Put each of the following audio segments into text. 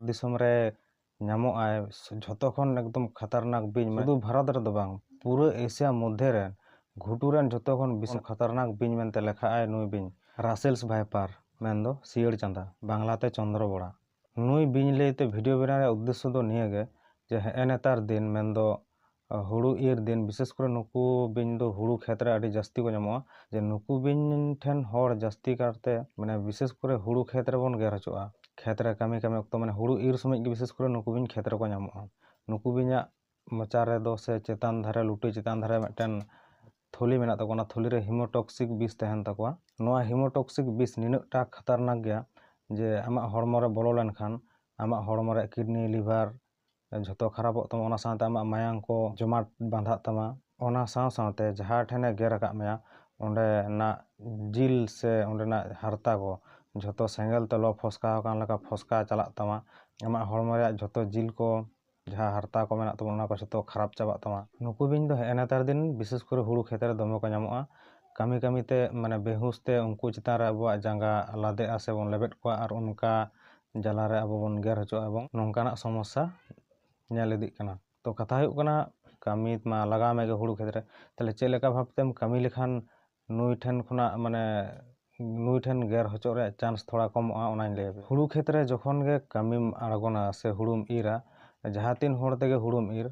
ᱫᱤᱥᱚᱢ ᱨᱮ ᱧᱟᱢᱚᱜᱼᱟ ᱡᱷᱚᱛᱚ ᱠᱷᱚᱱ ᱮᱠᱫᱚᱢ ᱠᱷᱟᱛᱟᱨᱱᱟᱠ ᱵᱤᱧ ᱥᱩᱫᱷᱩ ᱵᱷᱟᱨᱚᱛ ᱨᱮᱫᱚ ᱵᱟᱝ ᱯᱩᱨᱟᱹ ᱮᱥᱤᱭᱟ ᱢᱚᱫᱽᱫᱷᱮ ᱨᱮ ᱜᱷᱩᱴᱩ ᱨᱮᱱ ᱡᱷᱚᱛᱚ ᱠᱷᱚᱱ ᱵᱤᱥᱤ ᱠᱷᱟᱛᱟᱨᱱᱟᱠ ᱵᱤᱧ ᱢᱮᱱᱛᱮ ᱞᱮᱠᱷᱟᱜᱼᱟᱭ ᱱᱩᱭ ᱵᱤᱧ ᱨᱟᱥᱮᱞᱥ ᱵᱷᱟᱭᱯᱟᱨ ᱢᱮᱱᱫᱚ ᱥᱤᱭᱟᱹᱲ ᱪᱟᱸᱫᱟ ᱵᱟᱝᱞᱟᱛᱮ ᱪᱚᱱᱫᱨᱚ ᱵᱚᱲᱟ ᱱᱩᱭ ᱵᱤᱧ ᱞᱟᱹᱭᱛᱮ ᱵᱷᱤᱰᱤᱭᱳ ᱵᱮᱱᱟᱣ ᱨᱮᱭᱟᱜ ᱩদ্ᱫᱮᱥᱥᱚ ᱫᱚ ᱱᱤᱭᱟᱹᱜᱮ ᱡᱮ ᱦᱮᱸ ᱱᱮᱛᱟᱨ ᱫᱤᱱ ᱢᱮᱱᱫᱚ ᱦᱩᱲᱩ ᱤᱨ ᱫᱤᱱ ᱵᱤᱥᱮᱥ ᱠᱚᱨᱮ ᱱᱩᱠᱩ ᱵᱤᱧ ᱫᱚ ᱦᱩᱲᱩ ᱠᱷᱮᱛᱨᱮ ᱟᱹᱰᱤ ᱡᱟᱹᱥᱛᱤ ᱠᱚ ᱧᱟᱢᱚᱜᱼᱟ ᱡᱮ ᱱᱩᱠᱩ ᱵᱤᱧ ᱴᱷᱮᱱ ᱦᱚᱲ ᱡᱟᱹᱥᱛᱤ ᱠᱟᱨᱛᱮ ᱢᱟᱱᱮ ᱵᱤᱥᱮᱥ ᱠᱚᱨᱮ ᱦᱩᱲᱩ ᱠᱷᱮᱛ ᱨᱮᱵᱚᱱ ᱜᱮᱨ ᱦᱚᱪᱚᱜᱼᱟ ᱠᱷᱮᱛ ᱨᱮ ᱠᱟᱹᱢᱤ ᱠᱟᱹᱢᱤ ᱚᱠᱛᱚ ᱢᱟᱱᱮ ᱦᱩᱲᱩ ᱤᱨ ᱥᱚᱢᱚᱭ ᱜᱮ ᱵᱤᱥᱮᱥ ᱠᱚᱨᱮ ᱱᱩᱠᱩ ᱵᱤᱧ ᱠᱷᱮᱛ ᱨᱮᱠᱚ ᱧᱟᱢᱚᱜᱼᱟ ᱱᱩᱠᱩ ᱵᱤᱧᱟᱜ ᱢᱚᱪᱟ ᱨᱮᱫᱚ ᱥᱮ ᱪᱮᱛᱟᱱ ᱫᱷᱟᱨᱮ ᱞᱩᱴᱤ ᱪᱮᱛᱟᱱ ᱫᱷᱟᱨᱮ ᱢᱤᱫᱴᱮᱱ ᱛᱷᱚᱞᱤ ᱢᱮᱱᱟᱜ ᱛᱟᱠᱚᱣᱟ ᱚᱱᱟ ᱛᱷᱚᱞᱤ ᱨᱮ ᱦᱤᱢᱳᱴᱚᱠᱥᱤᱠ ᱵᱤᱥ ᱛᱟᱦᱮᱱ ᱛᱟᱠᱚᱣᱟ ᱱᱚᱣᱟ ᱦᱤᱢᱳᱴᱚᱠᱥᱤᱠ ᱵᱤᱥ ᱱᱤᱱᱟᱹᱜ ᱴᱟ ᱠᱷᱟᱛᱟᱨᱱᱟᱠ ᱜᱮᱭᱟ ᱡᱮ ᱟᱢᱟᱜ ᱦᱚᱲᱢᱚ ᱨᱮ ᱵᱚᱞᱚ ᱞᱮᱱᱠᱷᱟᱱ ᱟᱢᱟᱜ ᱦᱚᱲᱢᱚ ᱨᱮᱭᱟᱜ ᱠᱤᱰᱱᱤ ᱞᱤᱵᱷᱟᱨ ᱡᱷᱚᱛᱚ ᱠᱷᱟᱨᱟᱯᱚᱜ ᱛᱟᱢᱟ ᱚᱱᱟ ᱥᱟᱶᱛᱮ ᱟᱢᱟᱜ ᱢᱟᱭᱟᱝ ᱠᱚ ᱡᱚᱢᱟᱴ ᱵᱟᱸᱫᱷᱟᱜ ᱛᱟᱢᱟ ᱚᱱᱟ ᱥᱟᱶ ᱥᱟᱶᱛᱮ ᱡᱟᱦᱟᱸ ᱴᱷᱮᱱᱮ ᱜᱮᱨ ᱟᱠᱟᱫ ᱢᱮᱭᱟ ᱚᱸᱰᱮᱱᱟᱜ ᱡᱤᱞ ᱥᱮ ᱚᱸᱰᱮᱱᱟᱜ ᱦᱟᱨᱛᱟ ᱠᱚ ᱡᱷᱚᱛᱚ ᱥᱮᱸᱜᱮᱞ ᱛᱮ ᱞᱚ ᱯᱷᱚᱥᱠᱟᱣ ᱟᱠᱟᱱ ᱞᱮᱠᱟ ᱯᱷᱚᱥᱠᱟ ᱪᱟᱞᱟᱜ ᱛᱟᱢᱟ ᱟᱢᱟᱜ ᱦᱚᱲᱢᱚ ᱨᱮᱭᱟᱜ ᱡᱷᱚᱛᱚ ᱡᱤᱞ ᱠᱚ ᱡᱟᱦᱟᱸ ᱦᱟᱨᱛᱟ ᱠᱚ ᱢᱮᱱᱟᱜ ᱛᱟᱵᱚᱱᱟ ᱚᱱᱟ ᱠᱚ ᱡᱷᱚᱛᱚ ᱠᱷᱟᱨᱟᱯ ᱪᱟᱵᱟᱜ ᱛᱟᱢᱟ ᱱᱩᱠᱩ ᱵᱤᱧ ᱫᱚ ᱦᱮᱸ ᱱᱮᱛᱟᱨ ᱫᱤᱱ ᱵᱤᱥᱮᱥ ᱠᱚᱨᱮ ᱦᱩᱲᱩ ᱠᱷᱮᱛ ᱨᱮ ᱫᱚᱢᱮ ᱠᱚ ᱧᱟᱢᱚᱜᱼᱟ ᱠᱟᱹᱢᱤ ᱠᱟᱹᱢᱤᱛᱮ ᱢᱟᱱᱮ ᱵᱮᱦᱩᱥ ᱛᱮ ᱩᱱᱠᱩ ᱪᱮᱛᱟᱱ ᱨᱮ ᱟᱵᱚᱣᱟᱜ ᱡᱟᱸᱜᱟ ᱞᱟᱫᱮᱜᱼᱟ ᱥᱮᱵᱚᱱ ᱞᱮᱵᱮᱫ ᱠᱚᱣᱟ ᱟᱨ ᱚᱱᱠᱟ ᱡᱟᱞᱟᱨᱮ ᱟᱵᱚ ᱵᱚᱱ ᱜᱮᱨ ᱦᱚᱪᱚᱜᱼᱟ ᱮᱵᱚᱝ ᱱᱚᱝᱠᱟᱱᱟᱜ ᱥᱚᱢᱚᱥᱥᱟ ᱧᱮᱞ ᱤᱫᱤᱜ ᱠᱟᱱᱟ ᱛᱚ ᱠᱟᱛᱷᱟ ᱦᱩᱭᱩᱜ ᱠᱟᱱᱟ ᱠᱟᱹᱢᱤ ᱢᱟ ᱞᱟᱜᱟᱣ ᱢᱮᱜᱮ ᱦᱩᱲᱩ ᱠᱷᱮᱛ ᱨᱮ ᱛᱟᱦᱞᱮ ᱪᱮᱫ ᱞᱮᱠᱟ ᱵᱷᱟᱵᱛᱮᱢ ᱠᱟᱹᱢᱤ ᱞᱮᱠᱷᱟᱱ ᱱᱩᱭ ᱴᱷᱮᱱ ᱠᱷᱚᱱᱟᱜ ᱢᱟᱱᱮ ᱱᱩᱭ ᱴᱷᱮᱱ ᱜᱮᱨ ᱦᱚᱪᱚᱜ ᱨᱮᱭᱟᱜ ᱪᱟᱱᱥ ᱛᱷᱚᱲᱟ ᱠᱚᱢᱚᱜᱼᱟ ᱚᱱᱟᱧ ᱞᱟᱹᱭᱟᱯᱮᱭᱟ ᱦᱩᱲᱩ ᱠᱷᱮᱛ ᱨᱮ ᱡᱚᱠᱷᱚᱱ ᱜᱮ ᱠᱟᱹᱢᱤᱢ ᱟᱬᱜᱚᱱᱟ ᱥᱮ ᱦᱩᱲᱩᱢ ᱤᱨᱟ ᱡᱟᱦᱟᱸ ᱛᱤᱱ ᱦᱚᱲ ᱛᱮᱜᱮ ᱦᱩᱲᱩᱢ ᱤᱨ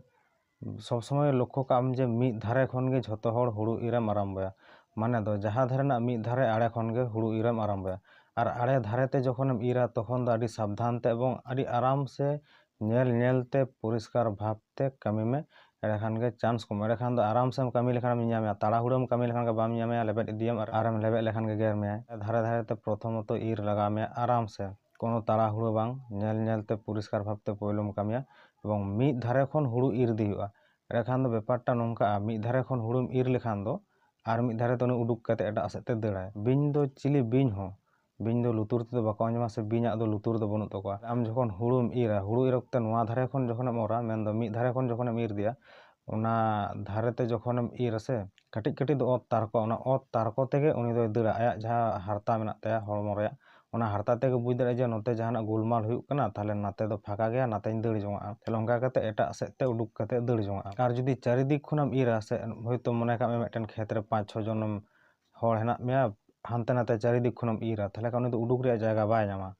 ᱥᱚᱵ ᱥᱚᱢᱚᱭ ᱞᱚᱠᱠᱷᱚ ᱠᱟᱜ ᱟᱢ ᱡᱮ ᱢᱤᱫ ᱫᱷᱟᱨᱮ ᱠᱷᱚᱱ ᱜᱮ ᱡᱷᱚᱛᱚ ᱦᱚᱲ ᱦᱩᱲᱩ ᱤᱨᱮᱢ ᱟᱨᱟᱢᱵᱚᱭᱟ ᱢᱟᱱᱮ ᱫᱚ ᱡᱟᱦᱟᱸ ᱫᱷᱟᱨᱮ ᱨᱮᱱᱟᱜ ᱢᱤᱫ ᱫᱷᱟᱨᱮ ᱟᱲᱮ ᱠᱷᱚᱱ ᱜᱮ ᱦᱩᱲᱩ ᱤᱨᱮᱢ ᱟᱨᱟᱢᱵᱚᱭᱟ ᱟᱨ ᱟᱲᱮ ᱫᱷᱟᱨᱮ ᱛᱮ ᱡᱚᱠᱷᱚᱱᱮᱢ ᱤᱨᱟ ᱛᱚᱠᱷᱚᱱ ᱫᱚ ᱟᱹᱰᱤ ᱥᱟᱵᱫᱷᱟᱱ ᱛᱮ ᱮᱵᱚᱝ ᱟᱹᱰᱤ ᱟᱨᱟᱢ ᱥᱮ ᱧᱮᱞ ᱧᱮᱞᱛᱮ ᱯᱚᱨᱤᱥᱠᱟᱨ ᱵᱷᱟᱵᱛᱮ ᱠᱟᱹᱢᱤ ᱢᱮ ᱮᱸᱰᱮᱠᱷᱟᱱ ᱜᱮ ᱪᱟᱱᱥ ᱠᱚᱢᱚᱜᱼᱟ ᱮᱸᱰᱮᱠᱷᱟᱱ ᱫᱚ ᱟᱨᱟᱢ ᱥᱮᱢ ᱠᱟᱹᱢᱤ ᱞᱮᱠᱷᱟᱱᱮᱢ ᱧᱟᱢᱮᱭᱟ ᱛᱟᱲᱟᱦᱩᱲᱳᱢ ᱠᱟᱹᱢᱤ ᱞᱮᱠᱷᱟᱱ ᱜᱮ ᱵᱟᱢ ᱧᱟᱢᱮᱭᱟ ᱞᱮᱵᱮᱫ ᱤᱫᱤᱭᱟᱢ ᱟᱨᱮᱢ ᱞᱮᱵᱮᱫ ᱞᱮᱠᱷᱟᱱ ᱜᱮ ᱜᱮᱨ ᱢᱮᱭᱟᱭ ᱫᱷᱟᱨᱮ ᱫᱷᱟᱨᱮ ᱛᱮ ᱯᱨᱚᱛᱷᱚᱢᱚᱛᱚ ᱤᱨ ᱞᱟᱜᱟᱣ ᱢᱮᱭᱟ ᱟᱨᱟᱢ ᱥᱮ ᱠᱳᱱᱳ ᱛᱟᱲᱟᱦᱩᱲᱳ ᱵᱟᱝ ᱧᱮᱞ ᱧᱮᱞᱛᱮ ᱯᱚᱨᱤᱥᱠᱟᱨ ᱵᱷᱟᱵᱛᱮ ᱯᱳᱭᱞᱳᱢ ᱠᱟᱹᱢᱤᱭᱟ ᱮᱵᱚᱝ ᱢᱤᱫ ᱫᱷᱟᱨᱮ ᱠᱷᱚᱱ ᱦᱩᱲᱩ ᱤᱨ ᱤᱫᱤ ᱦᱩᱭᱩᱜᱼᱟ ᱮᱸᱰᱮᱠᱷᱟᱱ ᱫᱚ ᱵᱮᱯᱟᱨᱴᱟ ᱱᱚᱝᱠᱟᱜᱼᱟ ᱢᱤᱫ ᱫᱷᱟᱨᱮ ᱠᱷᱚᱱ ᱦᱩᱲᱩᱢ ᱤᱨ ᱞᱮᱠᱷᱟᱱ ᱫᱚ ᱟᱨ ᱢᱤᱫ ᱫᱷᱟᱨᱮ ᱛᱮ ᱩᱱᱤ ᱩᱰᱩᱠ ᱠᱟᱛᱮ ᱮᱴᱟᱜ ᱥᱮᱫ ᱛᱮ ᱫᱟᱹᱲᱟᱭ ᱵᱤᱧ ᱫᱚ ᱪᱤᱞᱤ ᱵᱤᱧ ᱦᱚᱸ ᱵᱤᱧ ᱫᱚ ᱞᱩᱛᱩᱨ ᱛᱮᱫᱚ ᱵᱟᱠᱚ ᱟᱸᱡᱚᱢᱟ ᱥᱮ ᱵᱤᱧᱟᱜ ᱫᱚ ᱞᱩᱛᱩᱨ ᱫᱚ ᱵᱟᱹᱱᱩᱜ ᱛᱟᱠᱚᱣᱟ ᱟᱢ ᱡᱚᱠᱷᱚᱱ ᱦᱩᱲᱩᱢ ᱤᱨᱟ ᱦᱩᱲᱩ ᱤᱨ ᱚᱠᱛᱮ ᱱᱚᱣᱟ ᱫᱷᱟᱨᱮ ᱠᱷᱚᱱ ᱡᱚᱠᱷᱚᱱᱮᱢ ᱚᱨᱟ ᱢᱮᱱᱫᱚ ᱢᱤᱫ ᱫᱷᱟᱨᱮ ᱠᱷᱚᱱ ᱡᱚᱠᱷᱚᱱᱮᱢ ᱤᱨ ᱤᱫᱤᱭᱟ ᱚᱱᱟ ᱫᱷᱟᱨᱮᱛᱮ ᱡᱚᱠᱷᱚᱱᱮᱢ ᱤᱨ ᱟᱥᱮ ᱠᱟᱹᱴᱤᱡ ᱠᱟᱹᱴᱤᱡ ᱫᱚ ᱚᱛ ᱛᱟᱨᱠᱚ ᱚᱱᱟ ᱚᱛ ᱛᱟᱨᱠᱚ ᱛᱮᱜᱮ ᱩᱱᱤ ᱫᱚᱭ ᱫᱟᱹᱲᱟ ᱟᱭᱟᱜ ᱡᱟᱦᱟᱸ ᱦᱟᱨᱛᱟ ᱢᱮᱱᱟᱜ ᱛᱟᱭᱟ ᱦᱚᱲᱢᱚ ᱨᱮᱭᱟᱜ ᱚᱱᱟ ᱦᱟᱨᱛᱟ ᱛᱮᱜᱮ ᱵᱩᱡᱽ ᱫᱟᱲᱮᱭᱟᱜᱼᱟ ᱡᱮ ᱱᱚᱛᱮ ᱡᱟᱦᱟᱱᱟᱜ ᱜᱳᱞᱢᱟᱞ ᱦᱩᱭᱩᱜ ᱠᱟᱱᱟ ᱛᱟᱦᱚᱞᱮ ᱱᱟᱛᱮ ᱫᱚ ᱯᱷᱟᱸᱠᱟ ᱜᱮᱭᱟ ᱱᱟᱛᱮᱧ ᱫᱟᱹᱲ ᱡᱚᱝᱟᱜᱼᱟ ᱛᱟᱦᱚᱞᱮ ᱚᱱᱠᱟ ᱠᱟᱛᱮ ᱮᱴᱟᱜ ᱥᱮᱫ ᱛᱮ ᱩᱰᱩᱠ ᱠᱟᱛᱮ ᱫᱟᱹᱲ ᱡᱚᱝᱟᱜᱼᱟ ᱟᱨ ᱡᱩᱫᱤ ᱪᱟᱨᱤᱫᱤᱠ ᱠᱷᱚᱱᱮᱢ ᱤᱨᱟ ᱥᱮ ᱦᱳᱭᱛᱳ ᱢᱚᱱᱮ ᱠᱟᱜ ᱢᱮ ᱢᱤᱫᱴᱮᱱ ᱠᱷᱮᱛ ᱨᱮ ᱯᱟᱸᱪ ᱪᱷᱚ ᱡᱚᱱᱮᱢ ᱦᱚᱲ ᱦᱮᱱᱟᱜ ᱢᱮᱭᱟ ᱦᱟᱱᱛᱮ ᱱᱟᱛᱮ ᱪᱟᱨᱤᱫᱤᱠ ᱠᱷᱚᱱᱮᱢ ᱤᱨᱟ ᱛᱟᱦᱚᱞᱮ ᱠᱷᱟᱱ ᱩᱱᱤ ᱫᱚ ᱩᱰᱩᱠ ᱨᱮᱭᱟᱜ ᱡᱟᱭᱜᱟ ᱵᱟᱭ ᱧᱟᱢᱟ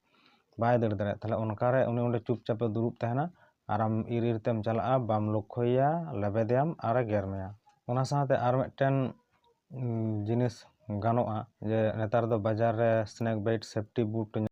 ᱵᱟᱭ ᱫᱟᱹᱲ ᱫᱟᱲᱮᱭᱟᱜᱼᱟ ᱛᱟᱦᱚᱞᱮ ᱚᱱᱠᱟᱨᱮ ᱩᱱᱤ ᱚᱸᱰᱮ ᱪᱩᱯᱪᱟᱯᱮ ᱫᱩᱲᱩᱵ ᱛᱟᱦᱮᱱᱟ ᱟᱨ ᱟᱢ ᱤᱨ ᱤᱨ ᱛᱮᱢ ᱪᱟᱞᱟᱜᱼᱟ ᱵᱟᱢ ᱞᱚᱠᱠᱷᱚᱭᱮᱭᱟ ᱞᱮᱵᱮᱫᱮᱭᱟᱢ ᱟᱨᱮ ᱜᱮᱨ ᱢᱮᱭᱟ ᱚᱱᱟ ᱥᱟᱶᱛᱮ ᱟᱨ ᱢᱤᱫᱴᱮᱱ ᱡᱤᱱᱤᱥ ᱜᱟᱱᱚᱜᱼᱟ ᱡᱮ ᱱᱮᱛᱟᱨ ᱫᱚ ᱵᱟᱡᱟᱨ ᱨᱮ ᱥᱱᱮᱠ ᱵᱟᱭᱤᱴ ᱥᱮᱯᱴᱤ ᱵᱩᱴ